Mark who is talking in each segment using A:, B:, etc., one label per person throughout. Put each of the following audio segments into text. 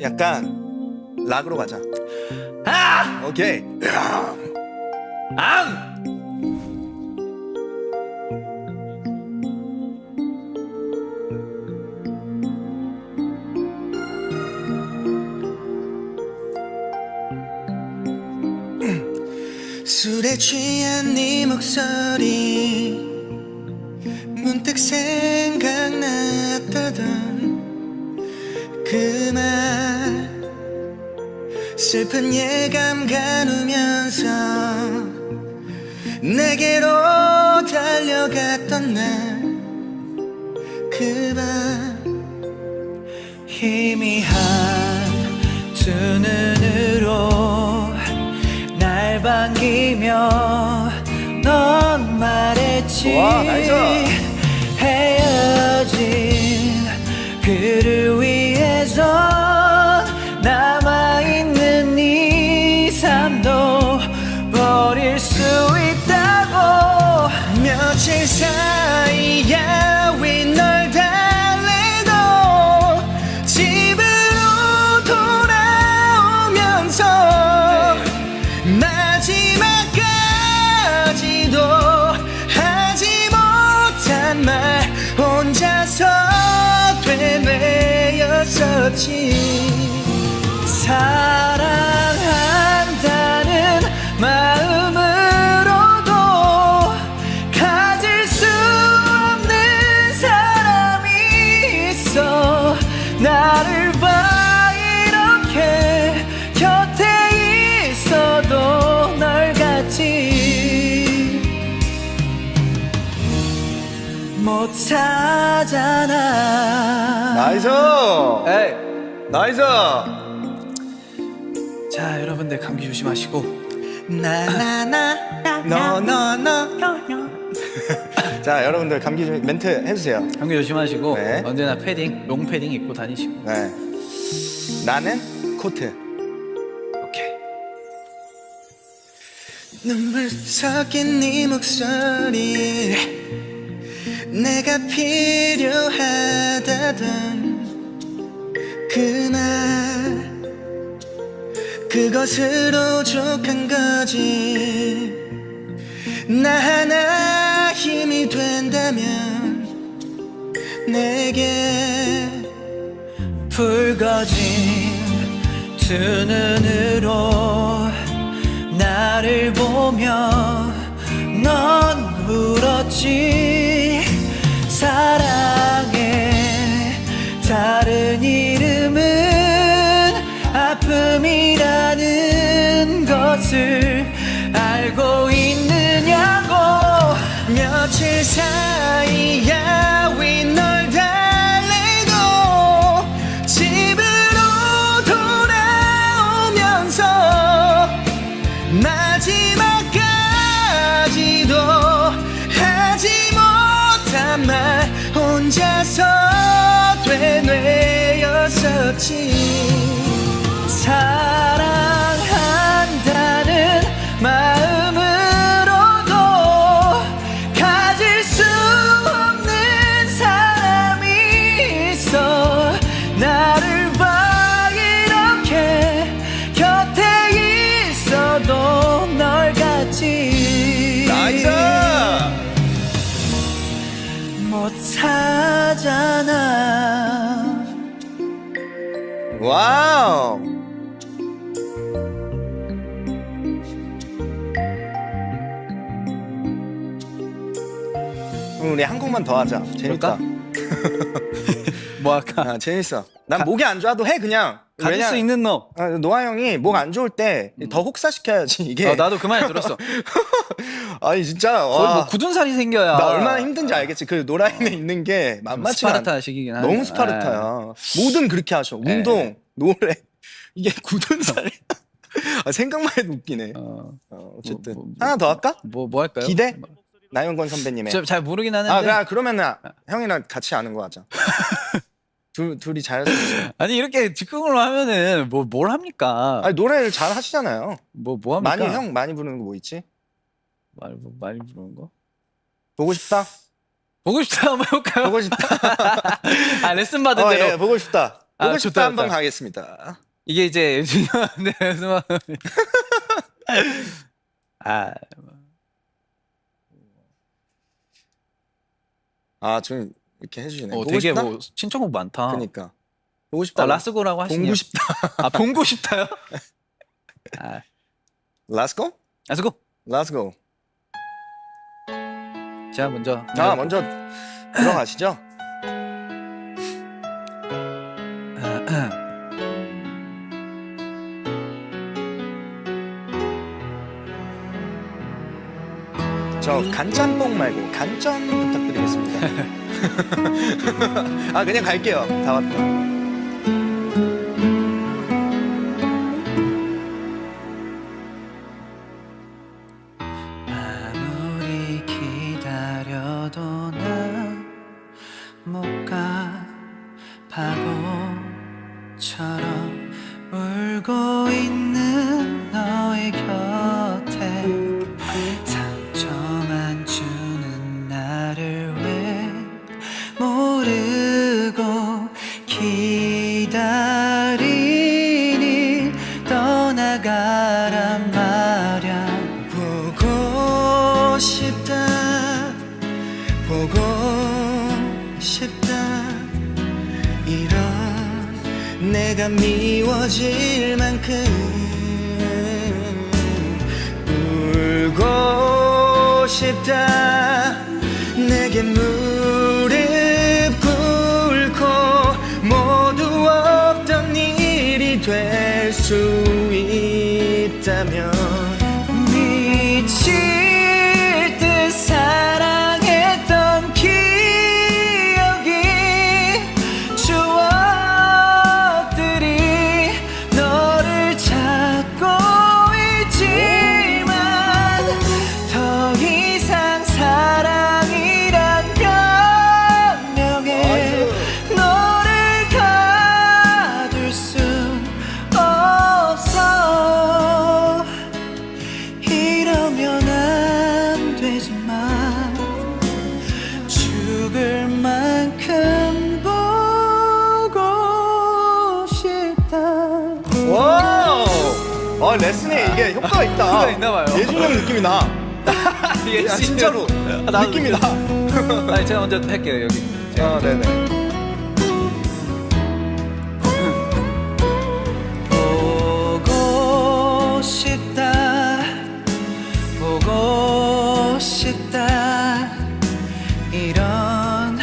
A: 약간 락으로 가자.
B: 아!
A: 오케이.
B: 앙!
A: 술에 취한 네 목소리 문득 생각났다던 슬픈 예감 가누면서 내게로 달려갔던 날그밤
B: 희미한 두 눈으로 날 반기며 넌 말했지.
A: 와, 못
B: 찾아나
A: 나이스!
B: 에이.
A: 나이스!
B: 자 여러분들 감기 조심하시고.
A: 나나나 너너너. 자 여러분들 감기 좀 멘트 해주세요.
B: 감기 조심하시고
A: 네.
B: 언제나 패딩 롱 패딩 입고 다니시고.
A: 네. 나는 코트.
B: 오케이.
A: 눈물 섞인 네 목소리 내가 필요하다던 그말 그것으로 족한 거지. 나 하나 힘이 된다면 내게
B: 붉어진 두 눈으로 나를 보며 넌 울었지 사랑의 다른 이름은 아픔이라는 것을 알고 있느냐고.
A: 며칠 사이야 왜널 달래도 집으로 돌아오면서 마지막까지도 하지 못한 말 혼자서 되뇌었었지.
B: 사랑한다는 마
A: 와우 그럼 우리 한 곡만 더 하자. 재밌다.
B: 뭐 할까?
A: 아, 재밌어. 난 목이 안 좋아도 해 그냥.
B: 가질
A: 왜냐-
B: 수 있는 너.
A: 아, 노아 형이 목 안 좋을 때 더 혹사시켜야지 이게.
B: 어, 나도 그말 들었어
A: 아니 진짜?
B: 거의
A: 와,
B: 뭐 굳은 살이 생겨야
A: 나 얼마나 힘든지 알겠지. 그 노라인에 있는 게 만만치가 않아
B: 스파르타 식이긴 하네
A: 너무 스파르타야. 모든 그렇게 하셔.
B: 네.
A: 운동 노래. 이게 굳은 살 아, 생각만 해도 웃기네.
B: 어,
A: 어, 어 쨌든.
B: 뭐, 뭐,
A: 하나 더 할까?
B: 뭐, 뭐 할까요?
A: 기대? 나영권 선배님의.
B: 저, 잘 모르긴 하는데.
A: 아 그래 그러면 은 형이랑 같이 아는 거 하자. 둘, 둘이 잘
B: 아니 이렇게 즉흥으로 하면은 뭐 뭘 합니까?
A: 아니 노래를 잘 하시잖아요.
B: 뭐 뭐 합니까?
A: 많이 형 많이 부르는 거 뭐 있지?
B: 말, 뭐, 많이 부르는 거?
A: 보고 싶다?
B: 보고 싶다 한번 해볼까요?
A: 보고 싶다?
B: 아 레슨 받은
A: 어,
B: 대로
A: 예, 보고 싶다
B: 아,
A: 보고 싶다
B: 좋다,
A: 한번
B: 좋다.
A: 가겠습니다.
B: 이게 이제 유진이한테 연습하면 아
A: 아, 좀 이렇게 해주시네.
B: 어,
A: 보고
B: 되게
A: 싶다?
B: 뭐 신청곡 많다.
A: 그러니까 보고 싶다.
B: 아, 라스고라고 하시네요.
A: 공부 싶다.
B: 아 봉고 싶다요? 아
A: Let's go.
B: 라스고.
A: Let's go.
B: 제가 먼저.
A: 자, 먼저 들어가시죠. 저 간짬뽕 말고 간전 부탁드리겠습니다. 아 그냥 갈게요. 다 왔다. 내가 미워질 만큼 울고 싶다. 내게 무릎 꿇고 모두 없던 일이 될 수 있다면
B: 미칠
A: 아 레슨에 이게 효과가 있다.
B: 효과가 있나 봐요.
A: 예준이 형 느낌이 나.
B: 이게
A: 야, 진짜로 느낌이 나.
B: 아니 제가 먼저 할게요 여기
A: 아 네네.
B: 보고 싶다 보고 싶다 이런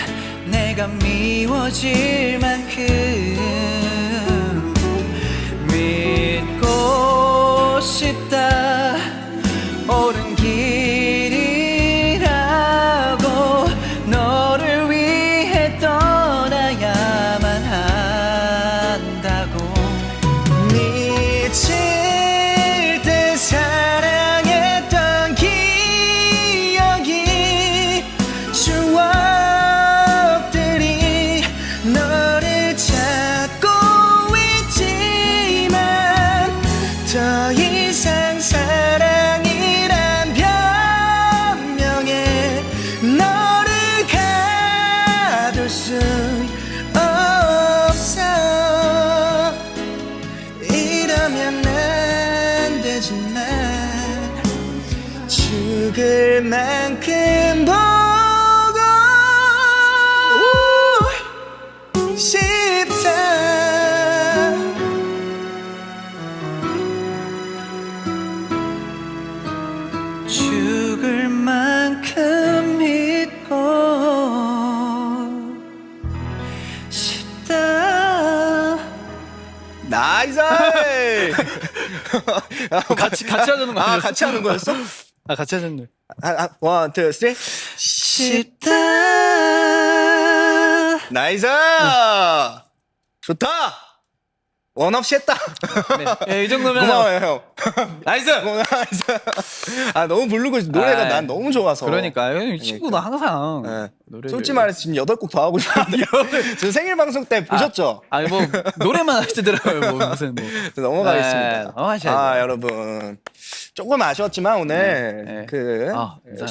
B: 내가 미워질 싶다
A: 죽을 만큼
B: 믿고 싶다.
A: 나이스
B: 같이 같이 하자는 거
A: 아
B: 아니었어?
A: 같이 하는 거였어?
B: 아 같이 거.
A: 아, 아, 원, 투, 쓰리
B: 싶다.
A: 나이스 좋다 원 없이 했다
B: 네, 예, 이 정도면
A: 고마워요 형
B: 나이스.
A: 고마워요. 아 너무 부르고 노래가
B: 아이,
A: 난 너무 좋아서
B: 그러니까 이 친구도 항상
A: 네.
B: 노래를
A: 솔직히 말해서 지금 여덟 곡 더 하고 저 생일 방송 때 보셨죠?
B: 아니 뭐 노래만 하시더라고요. 뭐 무슨 뭐.
A: 넘어가겠습니다.
B: 네, 넘어가셔야죠.
A: 아 여러분 조금 아쉬웠지만 오늘
B: 네, 네.
A: 그
B: 아, 감사합니다.